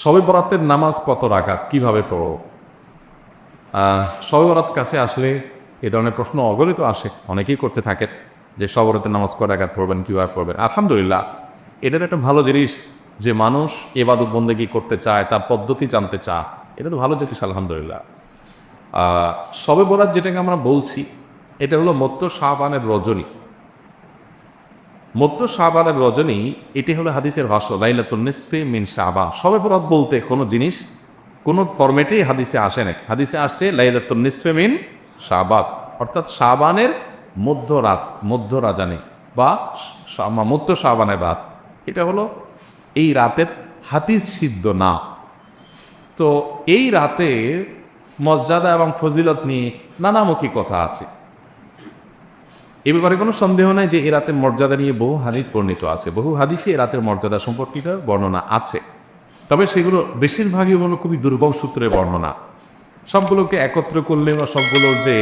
শবে বরাতের নামাজ কত রাকাত? কীভাবে পড়ো শবে বরাত কাছে আসলে এ ধরনের প্রশ্ন অগণিত আসে। অনেকেই করতে থাকে যে শবরতের নামাজ কত রাকাত পড়বেন, কীভাবে পড়বেন? আলহামদুলিল্লাহ, এটার একটা ভালো জিনিস যে মানুষ এবাদত বন্দেগী করতে চায়, তার পদ্ধতি জানতে চায়। এটা তো ভালো জিনিস, আলহামদুলিল্লাহ। শবে বরাত যেটাকে আমরা বলছি, এটা হলো মত্ত শাহবানের রজনী। মধ্য শাহবানের রজনী, এটি হলো হাদিসের ভাষ্য লাইলাতুল নিসফে মিন শাহবান। সবে বরাত বলতে কোনো জিনিস, কোনো ফরম্যাটেই হাদিসে আসে না। হাদিসে আসছে লাইলাতুল নিসফে মিন শাহবাদ অর্থাৎ শাহবানের মধ্য রাত, মধ্য রাজানে বা মধ্য শাহবানের রাত। এটা হলো এই রাতের হাদিস সিদ্ধ না। তো এই রাতে মর্যাদা এবং ফজিলত নিয়ে নানামুখী কথা আছে। এ ব্যাপারে কোনো সন্দেহ নাই যে এ রাতের মর্যাদা নিয়ে বহু হাদিস বর্ণিত আছে। বহু হাদিসে এ রাতের মর্যাদা সম্পর্কিত বর্ণনা আছে। তবে সেগুলো বেশিরভাগই হলো খুবই দুর্বল সূত্রে বর্ণনা। সবগুলোকে একত্র করলে বা সবগুলোর যে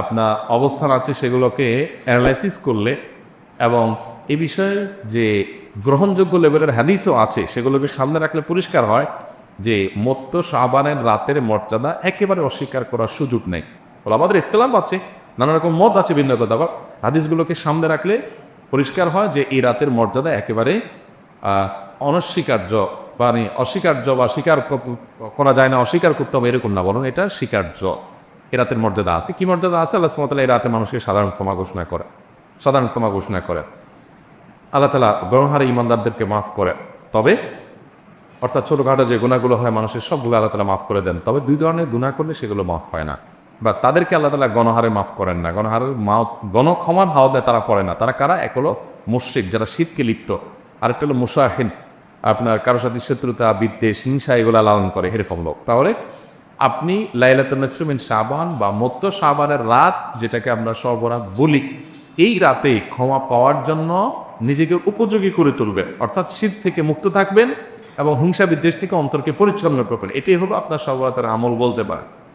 আপনার অবস্থান আছে সেগুলোকে অ্যানালাইসিস করলে এবং এ বিষয়ে যে গ্রহণযোগ্য লেভেলের হাদিসও আছে, সেগুলোকে সামনে রাখলে পরিষ্কার হয় যে মত্ত সাবানের রাতের মর্যাদা একেবারে অস্বীকার করার সুযোগ নেই। বলে, আমাদের ইখতলাফ আছে। নানা রকম মত আছে ভিন্ন কথা, আবার হাদিসগুলোকে সামনে রাখলে পরিষ্কার হয় যে এই রাতের মর্যাদা একেবারে অনস্বীকার্য মানে অস্বীকার্য বা স্বীকার করা যায় না, অস্বীকার করতে হবে এরকম না, বরং এটা স্বীকার্য। এ রাতের মর্যাদা আছে। কি মর্যাদা আছে? আল্লাহ সুমতাল্লাহ এই রাতে মানুষকে সাধারণ ক্ষমা ঘোষণা করে, সাধারণ ক্ষমা ঘোষণা করে। আল্লাহ তালা গণহারে ইমানদারদেরকে মাফ করে। তবে, অর্থাৎ ছোটোখাটো যে গুণাগুলো হয় মানুষের, সবগুলো আল্লাহ তালা মাফ করে দেন। তবে দুই ধরনের গুণা করলে সেগুলো মাফ হয় না। বা তাদেরকে আল্লাহ তালা গণহারে মাফ করেন না। গণহারের মা গণক্ষমার ভাও দেয় তারা পড়ে না। তারা কারা? এক হলো মুশ্রিক, যারা শীতকে লিপ্ত। আরেকটা হলো মুসাহিন। আপনার কারোর সাথে শত্রুতা, বিদ্বেষ, হিংসা, এগুলো লালন করে এরকম লোক তাহলে আপনি লাইলাতুল নসরুমিন সাবান বা মত্ত সাবানের রাত যেটাকে আমরা সর্বরাত বলি, এই রাতে ক্ষমা পাওয়ার জন্য নিজেকে উপযোগী করে তুলবেন। অর্থাৎ শীত থেকে মুক্ত থাকবেন এবং হিংসা, বিদ্বেষ থেকে অন্তরকে পরিচ্ছন্ন করবেন। এটাই হলো আপনার সর্বরাতের আমল বলতে পারেন।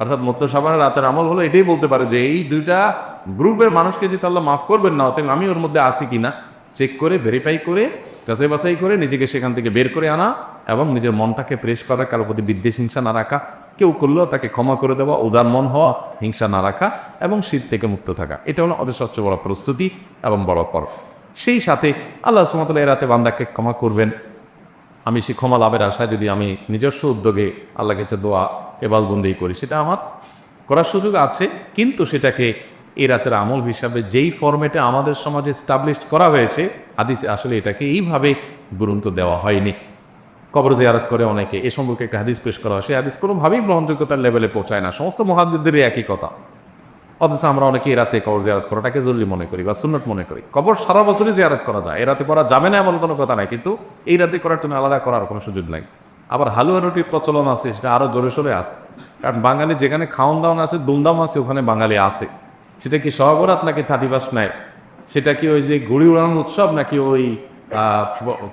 অর্থাৎ মধ্য সাবানের রাতের আমল হলো এটাই বলতে পারে যে এই দুইটা গ্রুপের মানুষকে যদি আল্লাহ মাফ করবেন না, অতএব আমি ওর মধ্যে আসি কিনা? চেক করে ভেরিফাই করে, যাচাই বাছাই করে, নিজেকে সেখান থেকে বের করে আনা এবং নিজের মনটাকে ফ্রেশ করা, কারোর প্রতি বিদ্বেষ, হিংসা না রাখা, কেউ করলেও তাকে ক্ষমা করে দেওয়া, উদার মন হওয়া, হিংসা না রাখা এবং শীত থেকে মুক্ত থাকা। এটা হলো ওদের সবচেয়ে বড় প্রস্তুতি এবং বড় পর্ব। সেই সাথে আল্লাহ সুমতলা এ রাতে বান্দাকে ক্ষমা করবেন। আমি সে ক্ষমা লাভের আশায় যদি আমি নিজস্ব উদ্যোগে আল্লাহ কাছে দোয়া এবালবন্দি করি, সেটা আমার করার সুযোগ আছে, কিন্তু সেটাকে এই রাতের আমল হিসাবে যেই ফর্মেটে আমাদের সমাজে স্টাবলিশড করা হয়েছে, হাদিসে আসলে এটাকে এইভাবে গুরুত্ব দেওয়া হয়নি। কবর জিয়ারত করে অনেকে, এ সম্পর্কে একটা হাদিস পেশ করা হয়, সেই হাদিস কোনোভাবেই গ্রহণযোগ্যতার লেভেলে পৌঁছায় না, সমস্ত মহাদিদেরই একই কথা। অথচ আমরা অনেকে এই রাতে কবর জিয়ারত করাটাকে জরুরি মনে করি বা সুন্নত মনে করি। কবর সারা বছরই জিয়ারত করা যায়। এ রাতে করা যাবে না এমন কোনো কথা নাই। কিন্তু এই রাতে করার জন্য আলাদা করার কোনো সুযোগ নাই। আবার হালুয়া রুটির প্রচলন আছে, সেটা আরও জোরে সোরে আছে। কারণ বাঙালি যেখানে খাওয়ান দাওয়ান আছে, দুমদাম আছে, ওখানে বাঙালি আছে। সেটা কি সহবরাত নাকি থার্টি ফার্স্ট নাইট? সেটা কি ওই যে ঘুড়ি উড়ানোর উৎসব নাকি ওই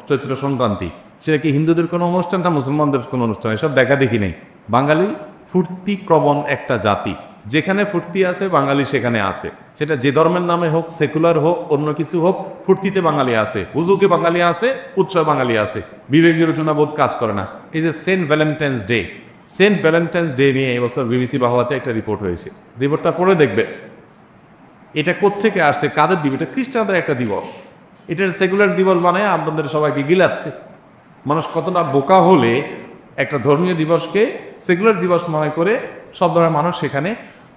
চৈত্র সংক্রান্তি? সেটা কি হিন্দুদের কোনো অনুষ্ঠান না মুসলমানদের কোনো অনুষ্ঠান? এসব দেখা দেখি নেই। বাঙালি ফুর্তিক্রবণ একটা জাতি। যেখানে ফুর্তি আছে, বাঙালি সেখানে আছে। সেটা যে ধর্মের নামে হোক, সেকুলার হোক, অন্য কিছু হোক, ফুর্তিতে বাঙালি আছে। হুজুকে বাঙালি আছে, উৎসব বাঙালি আছে। বিবেক বিরোচনা বোধ কাজ করে না। এই যে Saint Valentine's Day, Saint Valentine's Day নিয়ে এবছর বিবিসি বাংলাতে একটা রিপোর্ট হয়েছে। রিপোর্টটা পড়ে দেখবে। এটা কোত্থেকে আসছে? কাদের দিবস? এটা খ্রিস্টানদের একটা দিবস। এটার সেকুলার দিবস মানে আপনাদের সবাইকে গিলাচ্ছে। মানুষ কতটা বোকা হলে একটা ধর্মীয় দিবসকে সেকুলার দিবস মনে করে সব ধরনের মানুষ সেখানে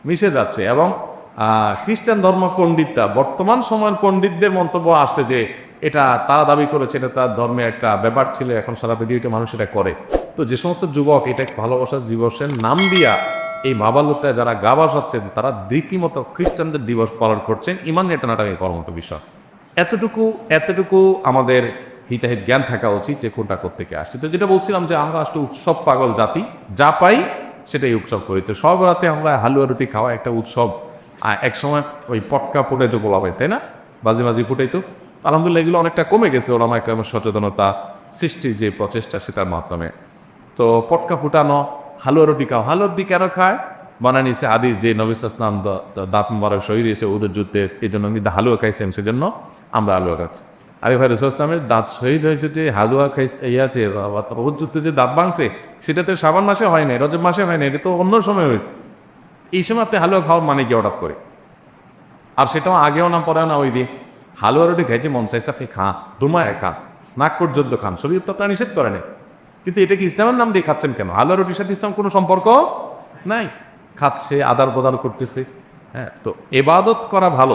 মিশে যাচ্ছে এবং খ্রিস্টান ধর্ম পণ্ডিতরা বর্তমান সময়ের পণ্ডিতদের মন্তব্য আসছে যে এটা তারা দাবি করেছে, এটা তার ধর্মের একটা ব্যাপার ছিল, এখন সারা পৃথিবীতে মানুষ এটা করে। তো যে সমস্ত যুবক এটা ভালোবাসার দিবসের নাম দিয়া এই মাবালুতে যারা গা বাসাচ্ছেন, তারা রীতিমতো খ্রিস্টানদের দিবস পালন করছেন ইমান এটা নাটাকে কর্মত বিষয়। এতটুকু এতটুকু আমাদের হিতাহিত জ্ঞান থাকা উচিত যে কোনটা কোথেকে আসছে। তো যেটা বলছিলাম যে আমরা আসলে উৎসব পাগল জাতি, যা পাই সেটাই উৎসব করি। তো সব রাতে আমরা হালুয়া রুটি খাওয়া একটা উৎসব। এক সময় ওই পটকা ফুটে তো বলা হয়, তাই না? বাজি বাজি ফুটাই তো। আলহামদুলিল্লাহ এগুলো অনেকটা কমে গেছে ওরা আমার সচেতনতা সৃষ্টির যে প্রচেষ্টা সেটার মাধ্যমে। তো পটকা ফুটানো, হালুয়া রুটি খাও হালুয়া রুটি কেন খায়? বানা নিছে আদিস যে নবিস ইসলাম দাঁত মুবারক শহীদ এসে ওদের যুদ্ধে এই জন্য কিন্তু হালুয়া খাইছেন, সেজন্য আমরা হালুয়া খাচ্ছি। আরে ভাই রসুল ইসলামের দাঁত শহীদ হয়েছে যে হালুয়া খাইছে ইয়াতে রোজ যুদ্ধে যে দাঁত ভাঙছে, সেটা তো শ্রাবণ মাসে হয় নাই, রজব মাসে হয় নাই, এটা তো অন্য সময় হয়েছে। এই সময় আপনি হালুয়া খাওয়ার মানে কি হঠাৎ করে? আর সেটাও আগেও না, পরেও না, ওই দিন হালুয়া রুটি খাইতে মন চাইছে, আপনি খান দুমায় খান নাক পর্যন্ত খান, শরীর তো তা নিষেধ করে নাই। কিন্তু এটা কি ইসলামের নাম দিয়ে খাচ্ছেন কেন? হালুয়া রুটির সাথে ইসলাম কোনো সম্পর্ক নাই? খাচ্ছে আদার প্রদান করতেছে হ্যাঁ তো এবাদত করা ভালো।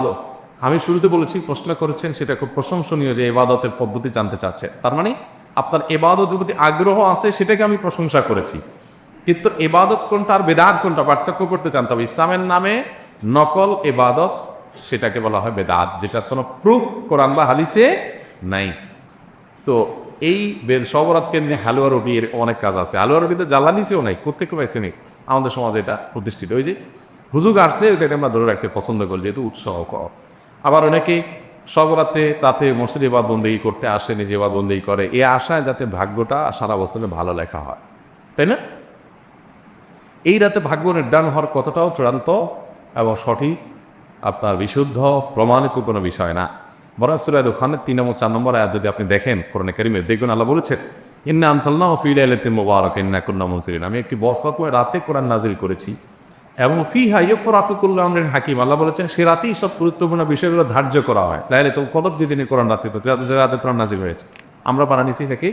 আমি শুরুতে বলেছি, প্রশ্ন করেছেন, সেটা খুব প্রশংসনীয় যে এবাদতের পদ্ধতি জানতে চাচ্ছে। তার মানে আপনার এবাদতের প্রতি আগ্রহ আছে, সেটাকে আমি প্রশংসা করেছি। কিন্তু এবাদত কোনটা আর বেদাত কোনটা? পার্থক্য করতে জানতে হবে। ইসলামের নামে নকল এবাদত, সেটাকে বলা হয় বেদাত যেটা কোনো প্রুফ কোরআন বা হালিসে নাই। তো এই বের সবরাত কেন্দ্রে হালুয়া রুটি এর অনেক কাজ আছে। হালুয়া রুটিতে জ্বালানিছেও নাই কোথেকে পাইছে নি আমাদের সমাজে এটা প্রতিষ্ঠিত। ওই যে হুজুগ আসছে, ওইটাকে আমরা ধরে রাখতে পছন্দ করি, যেহেতু উৎসাহ কর আবার অনেকে সবরাতে তাতে মসজিদ এবার বন্দেই করতে আসে, নিজে এবার বন্দেই করে। এ আশায় যাতে ভাগ্যটা সারা বছরে ভালো লেখা হয়। তাই না? এই রাতে ভাগ্য নির্ধারণ হওয়ার কতটাও চূড়ান্ত এবং সঠিক আপনার বিশুদ্ধ প্রমাণিত কোনো বিষয় না। বরং সুরাদ খানের তিন নম্বর, চার নম্বর আয়াত যদি আপনি দেখেন, কোরআন কারিমে দেখবেন, আল্লাহ বলেছেন, ইন্না আনসাল্লাহ ফিল আলাতিন মুবারক, ইন্না কুন্না মুনসিরিন। আমি একটি বরফাকুয়ে রাতে কোরআন নাজিল করেছি। এবং ফি হাইয়ফর আতুকুল্লাহ আমরিন হাকিম। আল্লাহ বলেছেন, সে রাতেই সব গুরুত্বপূর্ণ বিষয়গুলো ধার্য করা হয়। তাহলে তো কদর যে দিনে কোরআন রাতে যে রাতে কোরআন নাজিল হয়েছে। আমরা বানানিছি থেকে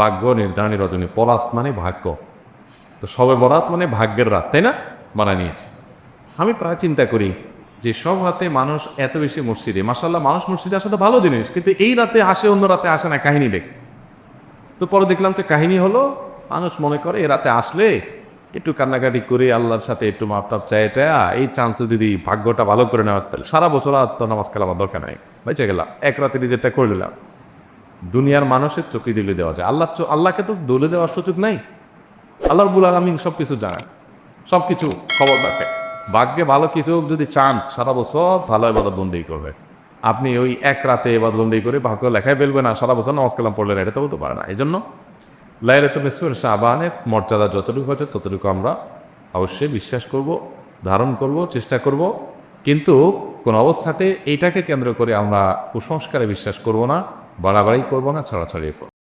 ভাগ্য নির্ধারণী রজনী। পরাত মানে ভাগ্য। তো সবে বরাত মানে ভাগ্যের রাত, তাই না? মানা নিয়েছে। আমি প্রায় চিন্তা করি যে সব রাতে মানুষ এত বেশি মসজিদে মাসাল্লাহ মানুষ মসজিদে আসা তো ভালো জিনিস, কিন্তু এই রাতে আসে, অন্য রাতে আসে না, কাহিনী দেখ। তো পরে দেখলাম তো কাহিনী হলো, মানুষ মনে করে এ রাতে আসলে একটু কান্নাকাটি করে আল্লাহর সাথে একটু মাপটাপ চাইটা এই চান্সে যদি ভাগ্যটা ভালো করে নেওয়ার তাহলে সারা বছর আর তো নামাজ কালাম দরকার নাই। বেঁচে গেলাম, এক রাতে নিজেরটা করে নিলাম। দুনিয়ার মানুষের চোখে দিলে দেওয়া যায়। আল্লাহ আল্লাহকে তো দলে দেওয়ার সুযোগ নাই। আল্লাহ রবুল আলমিন সব কিছু জানেন সব কিছু খবর রাখে ভাগ্যে ভালো কিছু যদি চান, সারা বছর ভালো এবাদত বন্দি করবে। আপনি ওই এক রাতে এবার বন্দি করে ভাগ্য লেখায় ফেলবেন না সারা বছর নমাজ কালাম পড়লেন এটা তো হতে পারে না। এই জন্য লাইলাতুল নিসফের শাহবানের মর্যাদা যতটুকু আছে ততটুকু আমরা অবশ্যই বিশ্বাস করব, ধারণ করব, চেষ্টা করব। কিন্তু কোন অবস্থাতে এইটাকে কেন্দ্র করে আমরা কুসংস্কারে বিশ্বাস করব না, বাড়াবাড়ি করব না ছড়াছড়িয়ে করব